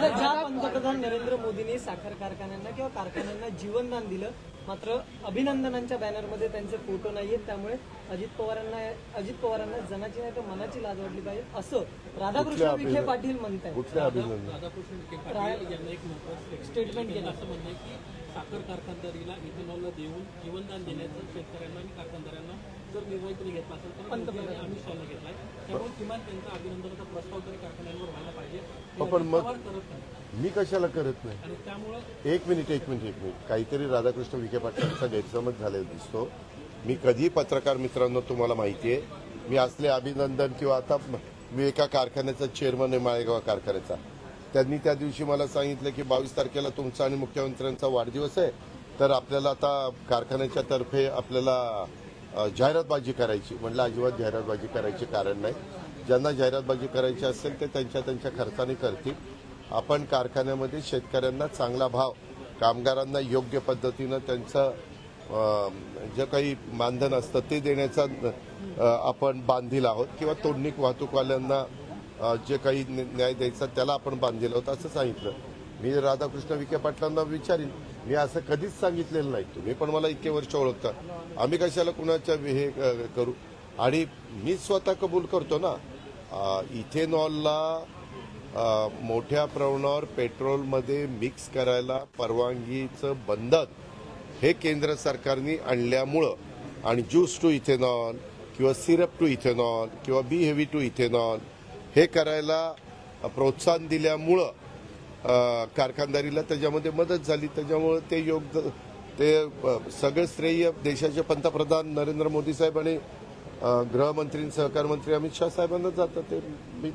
ज्या पंतप्रधान नरेंद्र मोदींनी साखर कारखान्यांना किंवा कारखान्यांना जीवनदान दिलं मात्र अभिनंदनांच्या बॅनरमध्ये त्यांचे फोटो नाहीयेत त्यामुळे अजित पवारांना अजित पवारांना जनाची नाही तर मनाची लाज वाटली पाहिजे असं राधाकृष्ण विखे? पाटील कुठल्या अभिनंदन राधाकृष्ण विखे पाटील यांना एक महत्वाचं स्टेटमेंट केलं असं म्हणणं की साखर कारखानदारीला इथेनॉलला देऊन जीवनदान देण्याचं शेतकऱ्यांना आणि कारखानदारांना जर निर्णय कोणी घेतला असेल तर मोदी आणि अमित शहाने घेतलाय. त्यामुळे किमान त्यांचा अभिनंदनाचा प्रस्ताव तरी कारखान्यांवर व्हायला पाहिजे. हो, पण मग- पवार करत नाही. मी कशाला करत नाही? आणि त्यामुळं एक मिनिट एक मिनिट एक मिनिट. काहीतरी राधाकृष्ण विखे पाटलांचा गैरसमज झालेला दिसतो. मी कधी पत्रकार मित्रांनो तुम्हाला माहिती आहे मी असले अभिनंदन किंवा आता मी एका कारखान्याचा चेअरमन आहे माळेगाव कारखान्याचा. त्यांनी त्या दिवशी मला सांगितलं की बावीस तारखेला तुमचा आणि मुख्यमंत्र्यांचा वाढदिवस आहे तर आपल्याला आता कारखान्याच्या तर्फे आपल्याला जाहिरातबाजी करायची. म्हटलं अजिबात जाहिरातबाजी करायची कारण नाही. ज्यांना जाहिरातबाजी करायची असेल ते त्यांच्या त्यांच्या खर्चाने करतील. आपण कारखान्यामध्ये शेतकऱ्यांना चांगला भाव कामगारांना योग्य पद्धतीनं त्यांचं जे काही मानधन असतं ते देण्याचा आपण बांधील आहोत किंवा तोडणीक वाहतूकवाल्यांना जे काही न्याय द्यायचा त्याला आपण बांधील आहोत असं सांगितलं. मी राधाकृष्ण विखे पाटलांना विचारीन मी असं कधीच सांगितलेलं नाही. तुम्ही पण मला इतके वर्ष ओळखता. आम्ही कशाला कुणाच्या हे करू? आणि मी स्वतः कबूल करतो ना इथेनॉलला मोठ्या प्रमाणावर पेट्रोलमध्ये मिक्स करायला परवानगीचं बंधन हे केंद्र सरकारने आणल्यामुळं आणि ज्यूस टू इथेनॉल किंवा सिरप टू इथेनॉल किंवा बी हेवी टू इथेनॉल हे करायला प्रोत्साहन दिल्यामुळं कारखानदारीला त्याच्यामध्ये मदत झाली. त्याच्यामुळं ते योग्य ते सगळं श्रेय देशाचे पंतप्रधान नरेंद्र मोदी साहेब आणि गृहमंत्री सहकार मंत्री अमित शहा साहेबांना जातं. ते मी